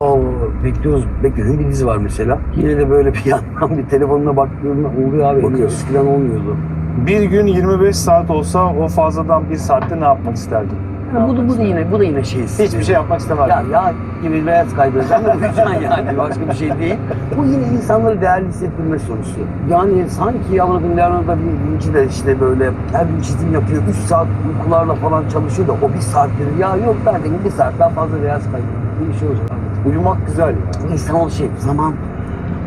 Oo, bekliyoruz. Beklediğim bir dizi var mesela. Yine de böyle bir yandan bir telefonuna baktığımda oluyor abi. Bakıyorsun. Eskiden olmuyordu. Bir gün 25 saat olsa o fazladan bir saatte ne yapmak isterdin? Yani bu, da, bu da yine bu da yine şey. Hiçbir şey yapmak istemezdim. Ya ya gibi beyaz kaydıracağım da uyuyacaksın yani. Başka bir şey değil. Bu yine insanları değerli hissettirme sorusu. Yani sanki Avrupa Leonardo bir vinci de işte böyle her gün çizim yapıyor. 3 saat uykularla falan çalışıyor da o bir saatleri ya yok ben de bir saat daha fazla beyaz kaydıracağım. Bir şey olacak. Uyumak güzel ya. İnsan ol şey zaman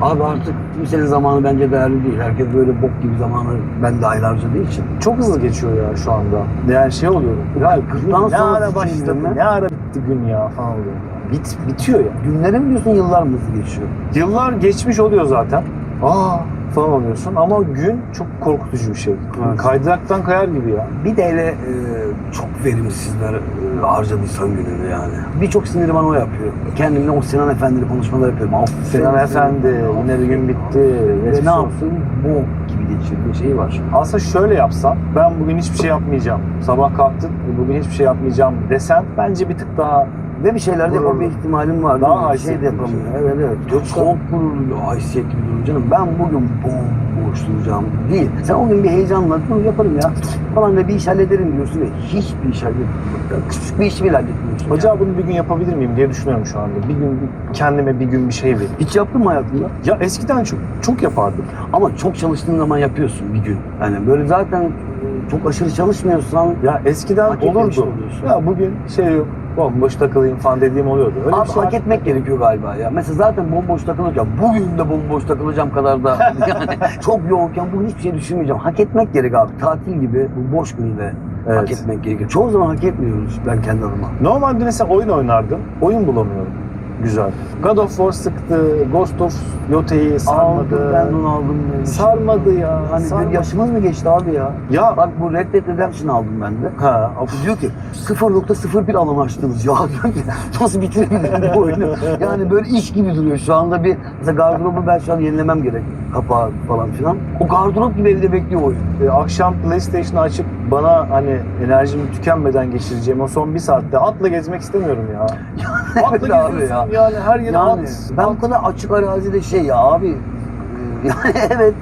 Abi artık kimsenin zamanı bence değerli değil. Herkes böyle bok gibi zamanı ben de aylarca değil için. Çok hızlı geçiyor ya şu anda. Yani şey oluyorum. Ya Kırktan ne sonra ara başladı, ne ara bitti gün ya falan oluyor. Bit, bitiyor ya. Günlere mi diyorsun yıllar mı hızlı geçiyor? Yıllar geçmiş oluyor zaten. Aa falan oluyorsun ama gün çok korkutucu bir şey. Evet. Kaydıraktan kayar gibi ya. Bir de hele e, çok verimsizler e, harcadıysan gününü yani. Birçok siniri bana o yapıyor. Kendimle o Sinan Efendi'li konuşmalar yapıyorum. Aferin Sinan. Efendi, yine bir gün bitti. Ve ne yapsın? Bok gibi geçirdiği şey var. Aslında şöyle yapsan, ben bugün hiçbir şey yapmayacağım. Sabah kalktın, bugün hiçbir şey yapmayacağım desen bence bir tık daha Ve bir şeyler de Gururlu. yapabilme ihtimalim var. Daha bir şey haysiyetli de bir yapamıyor. şey. Evet evet. Yoksa- Çok gururlu, haysiyetli bir durum canım. Ben bugün bomboş duracağım değil. Sen o gün bir heyecanla dur yaparım ya falan da bir iş hallederim diyorsun ve hiçbir iş halletmiyorsun. Küçük bir işi bile halletmiyorsun. acaba bunu bir gün yapabilir miyim diye düşünüyorum şu anda. Bir gün bir- kendime bir gün bir şey vereyim. Hiç yaptın mı hayatında? Ya eskiden çok çok yapardım. Ama çok çalıştığın zaman yapıyorsun bir gün. Yani böyle zaten e, çok aşırı çalışmıyorsan Ya eskiden Hak etmemiş olurdu. oluyorsun. Ya bugün şey yok, bomboş takılayım falan dediğim oluyordu. Öyle Abi bir şey hak etmek gerekiyor galiba ya. Mesela zaten bomboş takılacağım. Bugün de bomboş takılacağım kadar da yani çok yoğunken bugün hiçbir şey düşünmeyeceğim. Hak etmek gerek abi. Tatil gibi bu boş günde hak Evet. etmek gerekiyor. Çoğu zaman hak etmiyoruz ben kendi adıma. Normalde mesela oyun oynardım. Oyun bulamıyorum. Güzel. God of War sıktı. Ghost of Yote'yi sarmadı. Aldım ben onu aldım. demiş. Sarmadı ya. Hani sarmadı. yaşımız mı geçti abi ya? Ya. Bak bu Red Dead Redemption aldım ben de. Ha, of. Diyor ki 0.01 alan açtınız ya. Nasıl bitirebilirim bu oyunu? Yani böyle iş gibi duruyor şu anda bir mesela gardırobu ben şu an yenilemem gerek. Kapağı falan filan. O gardırop gibi evde bekliyor oyun. E, akşam PlayStation'ı açıp bana hani enerjimi tükenmeden geçireceğim o son bir saatte atla gezmek istemiyorum ya. atla abi geziyorsun ya. yani her yere Yani at. ben bu kadar açık arazide şey ya abi yani evet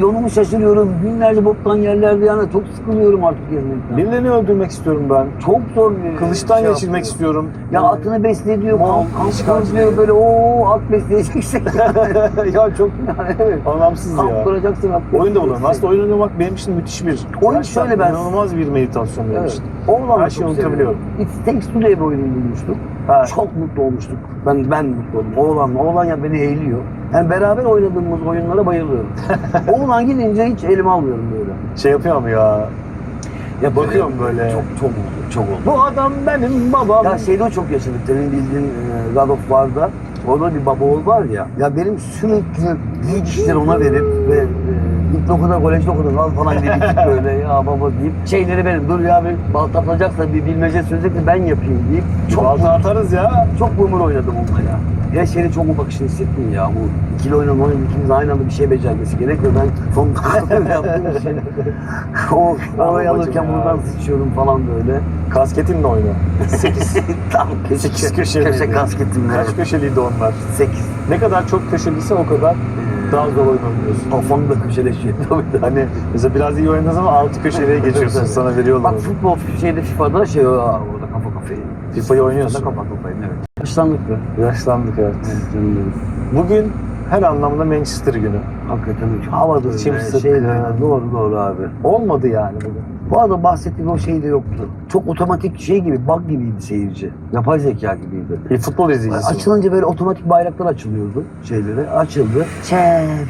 yolumu şaşırıyorum. Günlerce boktan yerlerde yani çok sıkılıyorum artık gezmekten. Birilerini öldürmek istiyorum ben. Çok zor bir Kılıçtan şey geçirmek yapıyor. istiyorum. Ya atını besle diyor, Mal, işgal kuruyor böyle o at besleyeceksin. ya çok yani evet. anlamsız Kamp ya. kuracaksın at Oyun da bulamıyorum. besleyeceksin. Aslında oyun oynamak benim için müthiş bir... Oyun gerçekten şöyle ben- inanılmaz bir meditasyon benim Evet. için. Oğlanla Her şeyi unutabiliyorum. It Takes Two diye bir oyun bulmuştuk. Ha. Çok mutlu olmuştuk. Ben ben mutlu oldum. Oğlanla. Oğlan ya beni eğliyor. Yani beraber oynadığımız oyunlara bayılıyorum. Oğlan gidince hiç elime almıyorum böyle. Şey yapıyorum ya. Ya bakıyorum böyle. Çok çok oldu. Çok oldu. Bu adam benim babam. Ya şeyde o çok yaşadık. Senin bildiğin e, God of War'da. Orada bir baba oğul var ya. Ya benim sürekli büyük işleri ona verip ve e, ilkokula, kolejde okudum lan falan diye bir böyle ya baba deyip şeyleri benim dur ya bir balta atacaksa bir bilmece söyleyecekse ben yapayım deyip çok Balta atarız ya. çok boomer oynadım onunla ya. Her şeyde çok o bakışını hissettim ya. Bu ikili oynama ikimiz aynı anda bir şey becermesi gerekiyor. Ben son yaptığım için o orayı babacım alırken ya. buradan sıçıyorum falan böyle. Kasketinle oyna. 8. Tam köşe, Sekiz köşeliydi. köşe kasketimle. Kaç köşeliydi onlar? 8. Ne kadar çok köşeliyse o kadar daha zor oyun oynuyorsun. Kafam da köşeleşiyor. Tabii. Hani mesela biraz iyi oynadığın zaman 6 köşeliğe geçiyorsun. Sana veriyorlar. Bak onu. futbol şeyde FIFA'da şey orada kafa kafaya. FIFA'yı oynuyorsun. Kafa kafayı evet. Yaşlandık be. Yaşlandık evet. Bugün her anlamda Manchester günü. Hakikaten öyle, sıkkın. şeyde. Doğru doğru abi. Olmadı yani bugün. Bu arada bahsettiğim o şey de yoktu. Çok otomatik şey gibi, bug gibiydi seyirci. Yapay zeka gibiydi. Bir futbol izleyicisi. mi? Açılınca böyle otomatik bayraklar açılıyordu şeyleri. Açıldı. Şey,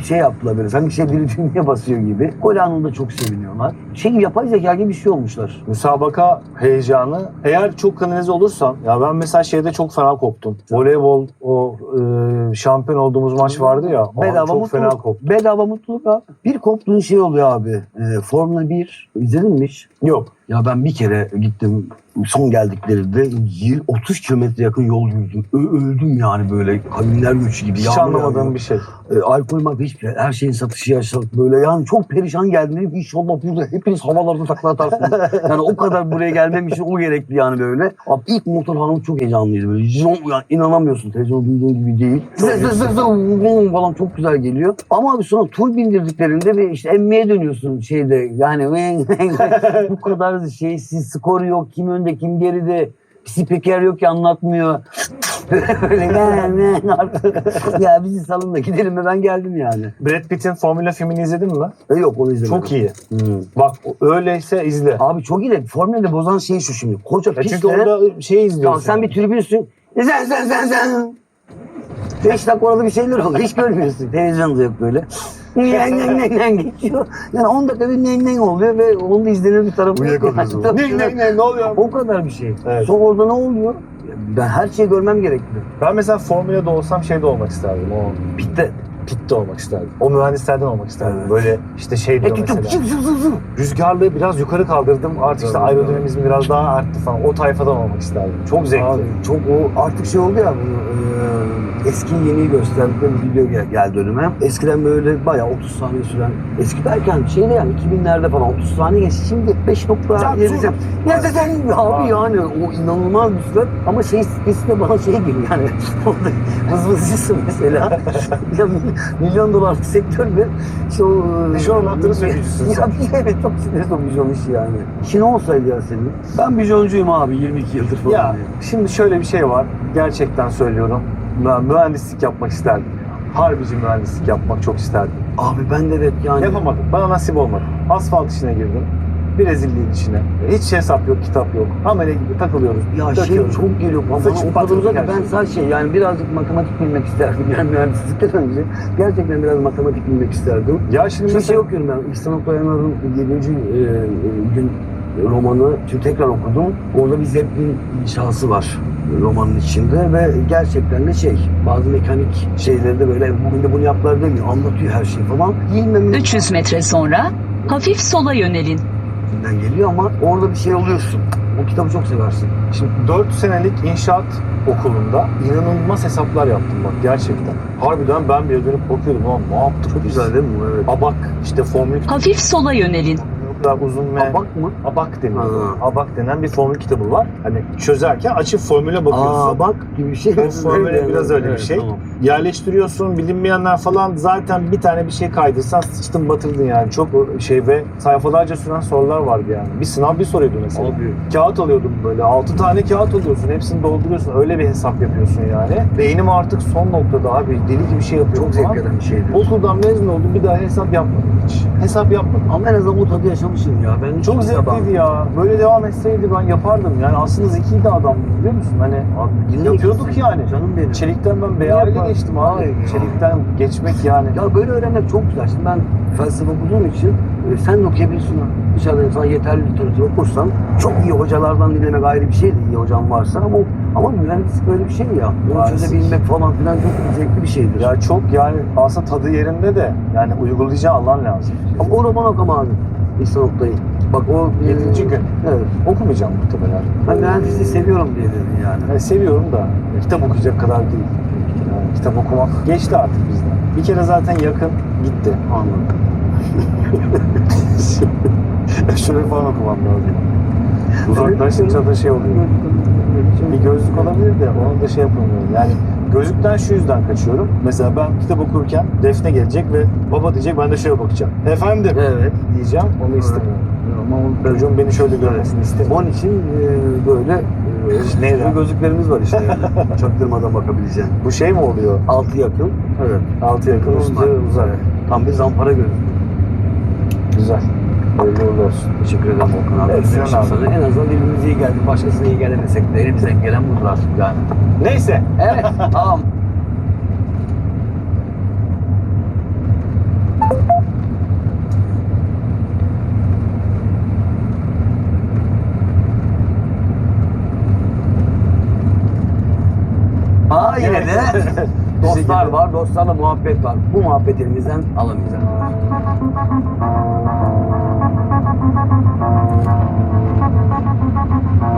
şey yaptılar böyle. Sanki şey biri düğmeye basıyor gibi. Gol anında çok seviniyorlar. Şey gibi yapay zeka gibi bir şey olmuşlar. müsabaka heyecanı. Eğer çok kanalize olursan, ya ben mesela şeyde çok fena koptum. Voleybol o e, şampiyon olduğumuz maç vardı ya. Bedava çok fena mutluluk. koptum. Bedava mutluluk abi. Bir koptuğun şey oluyor abi. Ee, Formula 1 izledin mi hiç? Yok. Ya ben bir kere gittim son geldiklerinde yir- 30 kilometre yakın yol yürüdüm. Ö- öldüm yani böyle kavimler göçü gibi. Hiç Yağmur anlamadığım yağıyor. bir şey. E, alkol madde hiçbir şey. Her şeyin satışı yaşadık böyle. Yani çok perişan geldim. Dedim, İnşallah burada hepiniz havalarda takla atarsınız. yani o kadar buraya gelmem için o gerekli yani böyle. Abi ilk motor hanım çok heyecanlıydı böyle. Zon, yani inanamıyorsun. Televizyon duyduğun gibi değil. Zı zı zı zı vum falan çok güzel geliyor. Ama abi sonra tur bindirdiklerinde bir işte emmeye dönüyorsun şeyde. Yani bu kadar şeysiz skor yok. Kim önde kim geride. Spiker yok ki anlatmıyor. Böyle ne ne artık. ya bizi salın da gidelim ve ben geldim yani. Brad Pitt'in Formula filmini izledin mi? E yok onu izlemedim. Çok iyi. Hmm. Bak öyleyse izle. Abi çok iyi de Formüla'da bozan şey şu şimdi. Koca Ya pistte. çünkü orada şey izliyorsun. Tamam sen bir tribünsün. Zen zen zen zen. Beş dakika orada bir şeyler oluyor. Hiç görmüyorsun. Televizyonda yok böyle. Nen nen nen nen geçiyor. Yani 10 dakika bir nen nen oluyor ve onu da izlenir bir tarafı yok. Uyuyakalıyorsun. Tabii Ne canım. ne ne ne oluyor? O kadar bir şey. Evet. Sonra orada ne oluyor? Ben her şeyi görmem gerekli. Ben mesela Formula'da olsam şeyde olmak isterdim. O Bitti. pitte olmak isterdim. O mühendislerden olmak isterdim. Evet. Böyle işte şey E diyor tutup mesela. zıp zıp zıp zıp. Rüzgarlığı biraz yukarı kaldırdım. Artık işte Evet, aerodinamizm biraz daha arttı falan. O tayfadan olmak isterdim. Çok zevkli. Abi çok o artık şey oldu ya bu e, eski yeniyi gösterdikleri bir video gel- geldi önüme. Eskiden böyle bayağı 30 saniye süren eski derken şeyde yani 2000'lerde falan 30 saniye geçti. Şimdi 5 nokta Can, yedi- sus. Ya zaten abi yani o inanılmaz bir sürat ama şey stresi de bana şey geliyor yani orada vız vızcısın mesela. ya, milyon dolarlık sektör ve şu Şu an attığını söylüyorsun Ya sen. bir evet çok stres olucu olmuş yani. İşin olsaydı ya senin. Ben bijoncuyum abi 22 yıldır falan. Ya şimdi şöyle bir şey var. Gerçekten söylüyorum. Mühendislik yapmak isterdim. Harbici mühendislik yapmak çok isterdim. Abi ben de evet yani. Yapamadım. Bana nasip olmadı. Asfalt işine girdim. Brezilya işine. Hiç hesap yok, kitap yok. Amele gibi takılıyoruz. Ya şey döküyoruz. çok geliyor bana. Sıçıp o kadar batırdık uzak her ben şeyi. sadece şey yani birazcık matematik bilmek isterdim. Yani mühendislikten önce gerçekten biraz matematik bilmek isterdim. Ya şimdi Şimdi şey mesela okuyorum ben. İhsan Okuyanlar'ın 7. gün romanı şimdi tekrar okudum. Orada bir Zeppelin inşası var romanın içinde ve gerçekten de şey bazı mekanik şeyleri de böyle bugün de bunu yaptılar demiyor anlatıyor her şeyi falan. Bilmem 300 metre sonra hafif sola yönelin. ne geliyor ama orada bir şey oluyorsun. O kitabı çok seversin. Şimdi 4 senelik inşaat okulunda inanılmaz hesaplar yaptım bak gerçekten. Harbiden ben bile dönüp bakıyordum lan ne yaptık Çok biz? güzel değil mi bu? Evet. Abak işte formül Hafif sola yönelin. Kadar uzun ve Abak mı? abak deniyor. Ha. Abak denen bir formül kitabı var. Hani çözerken açıp formüle bakıyorsun. Aa bak gibi bir şey. O formüle biraz öyle bir şey. tamam. Yerleştiriyorsun bilinmeyenler falan zaten bir tane bir şey kaydırsan sıçtın batırdın yani. Çok şey ve sayfalarca süren sorular vardı yani. Bir sınav bir soruydu mesela. Abi. Kağıt alıyordum böyle. 6 tane kağıt alıyorsun. Hepsini dolduruyorsun. Öyle bir hesap yapıyorsun yani. Beynim artık son noktada abi. Deli gibi şey yapıyorum. Çok zevk eden bir şeydi. Okuldan mezun oldum. Bir daha hesap yapmadım hiç. Hesap yapmadım. Ama en azından o tadı yaşamışsın ya. Ben Çok zevkliydi ya. Böyle devam etseydi ben yapardım. Yani aslında zekiydi adam biliyor musun? Hani Abi, yapıyorduk yani. Canım benim. Çelikten ben yapar? Geçtim abi. Ya. Çelikten geçmek yani. Ya böyle öğrenmek çok güzel. Şimdi ben felsefe okuduğum için e, sen de okuyabilirsin. Dışarıda sana yeterli literatür okursan çok iyi hocalardan dinlemek ayrı bir şey de iyi hocam varsa ama ama mühendislik böyle bir şey ya. Mühendislik. çözebilmek falan filan çok zevkli bir şeydir. Ya çok yani aslında tadı yerinde de yani uygulayacağı alan lazım. Ama o roman okuma abi. İhsan Oktay'ı. Bak o... e, Yedinci gün. Evet. Okumayacağım muhtemelen. Ben mühendisliği seviyorum diye dedin yani. Yani seviyorum da kitap okuyacak kadar değil. Yani kitap okumak geçti artık bizden. Bir kere zaten yakın gitti. Anladım. Şöyle falan okumam lazım. Uzaklaşınca da şey oluyor. Bir gözlük olabilir de onu da şey yapamıyorum. Yani gözlükten şu yüzden kaçıyorum. Mesela ben kitap okurken Defne gelecek ve baba diyecek ben de şöyle bakacağım. Efendim Evet. diyeceğim onu istemiyorum. Ama o Çocuğum beni şöyle görmesini istemiyorum. Onun için e, böyle Neyle? şu gözlüklerimiz var işte. Yani. Çaktırmadan bakabileceğin. Bu şey mi oluyor? Altı yakın. Evet. Altı yakın üstü uzak. Tam bir zampara gözlüğü. Güzel. Hayırlı uğurlu olsun. Teşekkür ederim Volkan abi. Evet, Sinan abi. üzere. En azından dilimize iyi geldi. Başkasına iyi gelemesek de elimizden gelen budur artık yani. Neyse. Evet. tamam. Aa yine de dostlar var, dostlarla muhabbet var. Bu muhabbet elimizden alamayacağız.